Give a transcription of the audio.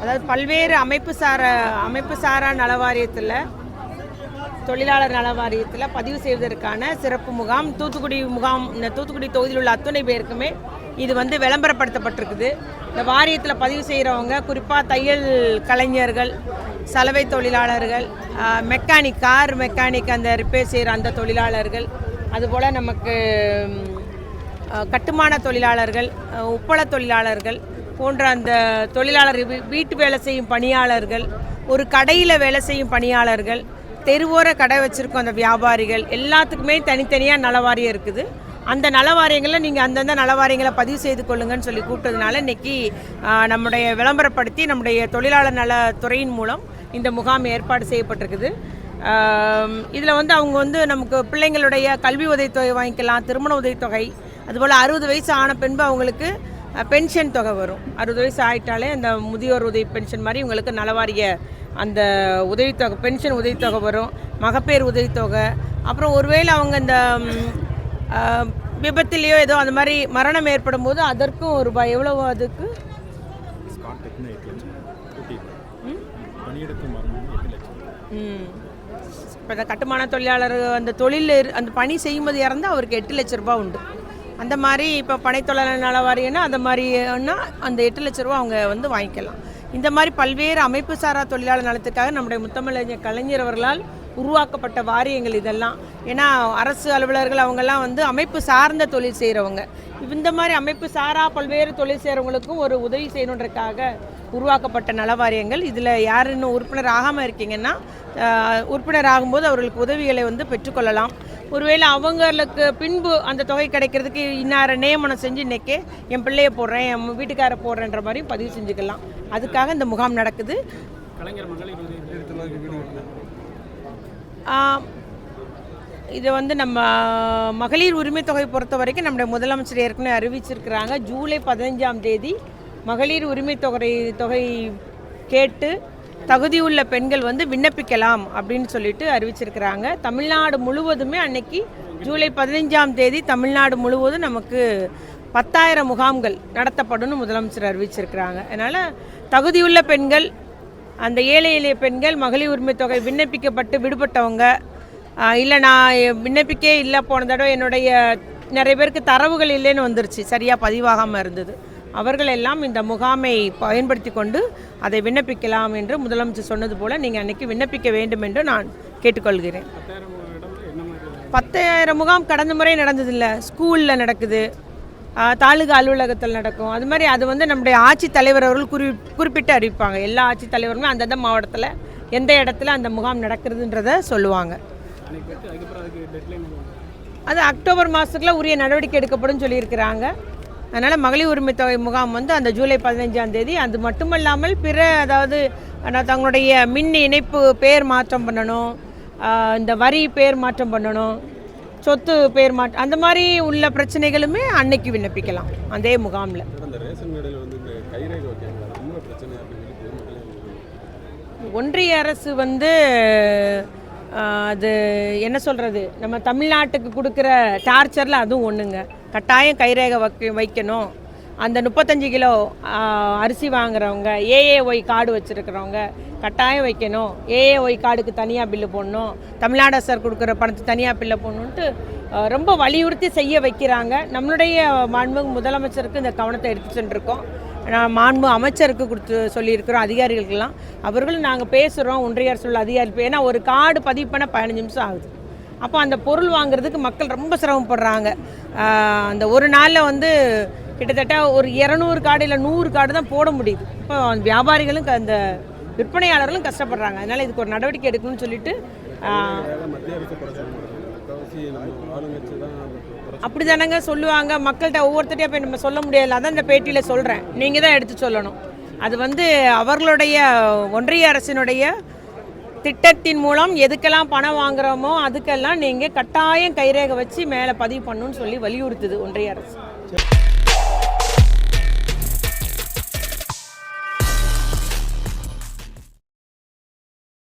அதாவது பல்வேறு அமைப்பு சார அமைப்பு சாரா நல வாரியத்தில் தொழிலாளர் நல வாரியத்தில் பதிவு செய்வதற்கான சிறப்பு முகாம் தூத்துக்குடி முகாம் இந்த தூத்துக்குடி தொகுதியில் உள்ள அத்துணை பேருக்குமே இது வந்து விளம்பரப்படுத்தப்பட்டிருக்குது. இந்த வாரியத்தில் பதிவு செய்கிறவங்க குறிப்பாக தையல் கலைஞர்கள் சலவை தொழிலாளர்கள் மெக்கானிக் கார் மெக்கானிக் அந்த ரிப்பேர் செய்கிற அந்த தொழிலாளர்கள் அதுபோல் நமக்கு கட்டுமான தொழிலாளர்கள் உப்பள தொழிலாளர்கள் போன்ற அந்த தொழிலாளர் வீட்டு வேலை செய்யும் பணியாளர்கள் ஒரு கடையில் வேலை செய்யும் பணியாளர்கள் தெருவோர கடை வச்சுருக்கோம் அந்த வியாபாரிகள் எல்லாத்துக்குமே தனித்தனியாக நலவாரியம் இருக்குது. அந்த நலவாரியங்களில் நீங்கள் அந்தந்த நலவாரியங்களை பதிவு செய்து கொள்ளுங்கன்னு சொல்லி கூப்பிட்டதுனால இன்றைக்கி நம்முடைய விளம்பரப்படுத்தி நம்முடைய தொழிலாளர் நலத்துறையின் மூலம் இந்த முகாம் ஏற்பாடு செய்யப்பட்டிருக்குது. இதில் வந்து அவங்க வந்து நமக்கு பிள்ளைங்களுடைய கல்வி உதவித்தொகை வாங்கிக்கலாம் திருமண உதவித்தொகை அதுபோல் அறுபது வயசு ஆன பின்பு அவங்களுக்கு பென்ஷன் தொகை வரும். அறுபது வயசு ஆயிட்டாலே அந்த முதியோர் உதவி பென்ஷன் மாதிரி இவங்களுக்கு நலவாரிய அந்த உதவித்தொகை பென்ஷன் உதவித்தொகை வரும். மகப்பேறு உதவித்தொகை அப்புறம் ஒருவேளை அவங்க இந்த விபத்துலேயோ ஏதோ அந்த மாதிரி மரணம் ஏற்படும் போது அதற்கும் ஒரு ரூபாய் எவ்வளவு அதுக்கு? இப்போ இந்த கட்டுமான தொழிலாளர் அந்த தொழில் இரு- அந்த பணி செய்யும்போது இறந்து அவருக்கு எட்டு லட்ச ரூபாய் உண்டு. அந்த மாதிரி இப்போ பனை நல வாரியம்னா அந்த மாதிரினா அந்த எட்டு லட்ச ரூபா அவங்க வந்து வாங்கிக்கலாம். இந்த மாதிரி பல்வேறு அமைப்பு சாரா தொழிலாளர் நலத்துக்காக நம்முடைய முத்தமிழறிஞர் கலைஞர் அவர்களால் உருவாக்கப்பட்ட வாரியங்கள் இதெல்லாம். ஏன்னா அரசு அலுவலர்கள் அவங்கெல்லாம் வந்து அமைப்பு சார்ந்த தொழில் செய்கிறவங்க இந்த மாதிரி அமைப்பு சாரா பல்வேறு தொழில் செய்கிறவங்களுக்கும் ஒரு உதவி செய்யணுன்றதுக்காக உருவாக்கப்பட்ட நல வாரியங்கள் இதில் யார் இன்னும் உறுப்பினர் ஆகாமல் இருக்கீங்கன்னா உறுப்பினர் ஆகும்போது அவர்களுக்கு உதவிகளை வந்து பெற்றுக்கொள்ளலாம். ஒருவேளை அவங்களுக்கு பின்பு அந்த தொகை கிடைக்கிறதுக்கு இன்னார நியமனம் செஞ்சு இன்னைக்கே என் பிள்ளைய போடுறேன் என் வீட்டுக்கார போடுறேன்ற மாதிரியும் பதிவு செஞ்சுக்கலாம். அதுக்காக இந்த முகாம் நடக்குது. இது வந்து நம்ம மகளிர் உரிமை தொகை பொறுத்த வரைக்கும் நம்முடைய முதலமைச்சர் ஏற்கனவே அறிவிச்சிருக்கிறாங்க. ஜூலை பதினஞ்சாம் தேதி மகளிர் உரிமை தொகை தொகை கேட்டு தகுதியுள்ள பெண்கள் வந்து விண்ணப்பிக்கலாம் அப்படின்னு சொல்லிட்டு அறிவிச்சிருக்கிறாங்க. தமிழ்நாடு முழுவதுமே அன்னைக்கு ஜூலை பதினைஞ்சாம் தேதி தமிழ்நாடு முழுவதும் நமக்கு பத்தாயிரம் முகாம்கள் நடத்தப்படும்னு முதலமைச்சர் அறிவிச்சிருக்கிறாங்க. அதனால் தகுதியுள்ள பெண்கள் அந்த ஏழை எளிய பெண்கள் மகளிர் உரிமை தொகை விண்ணப்பிக்கப்பட்டு விடுபட்டவங்க இல்லை நான் விண்ணப்பிக்கே இல்லை போன தடவை என்னுடைய நிறைய பேருக்கு தரவுகள் இல்லைன்னு வந்துருச்சு. சரியாக பதிவாகாமல் இருந்தது. அவர்கள் எல்லாம் இந்த முகாமை பயன்படுத்தி கொண்டு அதை விண்ணப்பிக்கலாம் என்று முதலமைச்சர் சொன்னது போல் நீங்கள் அன்னைக்கு விண்ணப்பிக்க வேண்டும் என்று நான் கேட்டுக்கொள்கிறேன். பத்தாயிரம் முகாம் கடந்த முறை நடந்ததில்ல. ஸ்கூலில் நடக்குது. தாலுகா அலுவலகத்தில் நடக்கும். அது மாதிரி அது வந்து நம்முடைய ஆட்சித் தலைவர் அவர்கள் குறி குறிப்பிட்டு அறிவிப்பாங்க. எல்லா ஆட்சித் தலைவருமே அந்தந்த மாவட்டத்தில் எந்த இடத்துல அந்த முகாம் நடக்கிறதுன்றத சொல்லுவாங்க. அது அக்டோபர் மாதத்துக்குள்ள உரிய நடவடிக்கை எடுக்கப்படும் சொல்லியிருக்கிறாங்க. அதனால் மகளிர் உரிமை தொகை முகாம் வந்து அந்த ஜூலை பதினஞ்சாம் தேதி. அது மட்டுமல்லாமல் பிற அதாவது தங்களுடைய மின் இணைப்பு பேர் மாற்றம் பண்ணணும் இந்த வரி பேர் மாற்றம் பண்ணணும் சொத்து பேர் மாற்றம் அந்த மாதிரி உள்ள பிரச்சனைகளுமே அன்னைக்கு விண்ணப்பிக்கலாம் அதே முகாமில். ஒன்றிய அரசு வந்து அது என்ன சொல்கிறது நம்ம தமிழ்நாட்டுக்கு கொடுக்குற டார்ச்சரில் அதுவும் ஒன்றுங்க கட்டாயம் கைரேகை வைக்க வைக்கணும். அந்த முப்பத்தஞ்சு கிலோ அரிசி வாங்குறவங்க ஏஏஒய் கார்டு வச்சுருக்கிறவங்க கட்டாயம் வைக்கணும். ஏஏஒய் கார்டுக்கு தனியாக பில்லு போடணும். தமிழ்நாடு அரசர் கொடுக்குற பணத்தை தனியாக பில்லு போடணுன்ட்டு ரொம்ப வலியுறுத்தி செய்ய வைக்கிறாங்க. நம்மளுடைய மாண்புமிகு முதலமைச்சருக்கு இந்த கவனத்தை எடுத்து சென்றிருக்கோம். நான் மாண்பு அமைச்சருக்கு கொடுத்து சொல்லியிருக்கிறோம் அதிகாரிகளுக்கெல்லாம். அவர்களும் நாங்கள் பேசுகிறோம் ஒன்றிய அரசு உள்ள அதிகாரி. ஏன்னா ஒரு கார்டு பதிவு பண்ண பதினஞ்சு நிமிஷம் ஆகுது. அப்போ அந்த பொருள் வாங்குறதுக்கு மக்கள் ரொம்ப சிரமப்படுறாங்க. அந்த ஒரு நாளில் வந்து கிட்டத்தட்ட ஒரு இரநூறு கார்டு இல்லை நூறு கார்டு தான் போட முடியுது. இப்போ வியாபாரிகளும் க- அந்த விற்பனையாளர்களும் கஷ்டப்படுறாங்க. அதனால் இதுக்கு ஒரு நடவடிக்கை எடுக்கணும்னு சொல்லிட்டு அப்படி தானங்க சொல்லுவாங்க. மக்கள்கிட்ட ஒவ்வொருத்தரையும் போய் நம்ம சொல்ல முடியாது. அதான் இந்த பேட்டியில் சொல்கிறேன் நீங்கள் தான் எடுத்து சொல்லணும். அது வந்து அவர்களுடைய ஒன்றிய அரசினுடைய திட்டத்தின் மூலம் எதுக்கெல்லாம் பணம் வாங்குறோமோ அதுக்கெல்லாம் நீங்கள் கட்டாயம் கைரேகை வச்சு மேலே பதிவு பண்ணணும்னு சொல்லி வலியுறுத்துது ஒன்றிய அரசு.